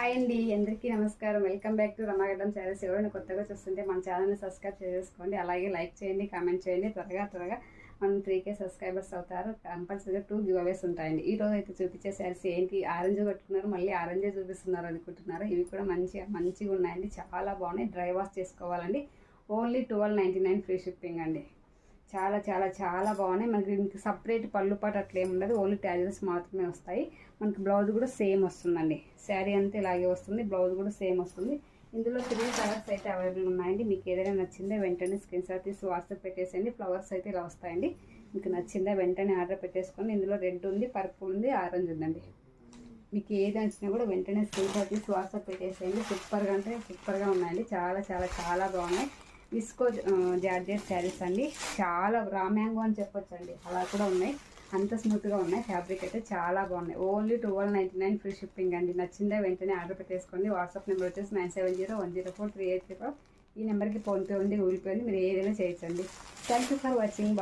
Hi అండి అందరికీ నమస్కారం. Welcome back to Ramagaddam saris ఎవరైనా కొత్తగా చూస్తుంటే మన ఛానల్ని సబ్స్క్రైబ్ చేసుకోండి. అలాగే లైక్ చేయండి కామెంట్ చేయండి. త్వరగా త్వరగా మనం త్రీ కే సబ్స్క్రైబర్స్ అవుతారు. కంపల్సరీగా టూ గివ్ అవేస్ ఉంటాయండి. ఈ రోజు అయితే చూపించే శారీస్ ఏంటి? ఆరెంజ్ కట్టుకున్నారు మళ్ళీ ఆరెంజే చూపిస్తున్నారు అనుకుంటున్నారు. ఇవి కూడా మంచిగా మంచిగా ఉన్నాయండి. చాలా బాగున్నాయి. డ్రై వాష్ చేసుకోవాలండి. Only twelve ninety nine free shipping అండి. చాలా చాలా చాలా బాగున్నాయి. మనకి దీనికి సపరేట్ పళ్ళు పాటు అట్లా ఏమి ఉండదు. ఓన్లీ ట్యాజెస్ మాత్రమే వస్తాయి. మనకి బ్లౌజ్ కూడా సేమ్ వస్తుందండి. శారీ అంతా ఇలాగే వస్తుంది. బ్లౌజ్ కూడా సేమ్ వస్తుంది. ఇందులో త్రీ కలర్స్ అయితే అవైలబుల్ ఉన్నాయండి. మీకు ఏదైనా నచ్చిందే వెంటనే స్క్రీన్ షాట్ తీసి వాట్సాప్ పెట్టేసేయండి. ఫ్లవర్స్ అయితే ఇలా వస్తాయండి. మీకు నచ్చిందా వెంటనే ఆర్డర్ పెట్టేసుకోండి. ఇందులో రెడ్ ఉంది పర్పుల్ ఉంది ఆరెంజ్ ఉందండి. మీకు ఏది నచ్చినా కూడా వెంటనే స్క్రీన్ షాట్ తీసి వాట్సాప్ పెట్టేసేయండి. సూపర్గా అంటే సూపర్గా ఉన్నాయండి. చాలా చాలా చాలా బాగున్నాయి. విస్కో జార్జెట్ శారీస్ అండి. చాలా రా మ్యాంగో అని చెప్పొచ్చు అండి అలా కూడా ఉన్నాయి. అంత స్మూత్గా ఉన్నాయి. ఫ్యాబ్రిక్ అయితే చాలా బాగున్నాయి. Only twelve ninety nine free shipping అండి. నచ్చిందే వెంటనే ఆర్డర్ పెట్టేసుకోండి. వాట్సాప్ నెంబర్ వచ్చేసి nine seven zero one zero four three eight three four ఈ నెంబర్కి ఫోన్పే ఉంది గూగుల్ పే ఉంది మీరు ఏదైనా చేయొచ్చండి. Thank you for watching.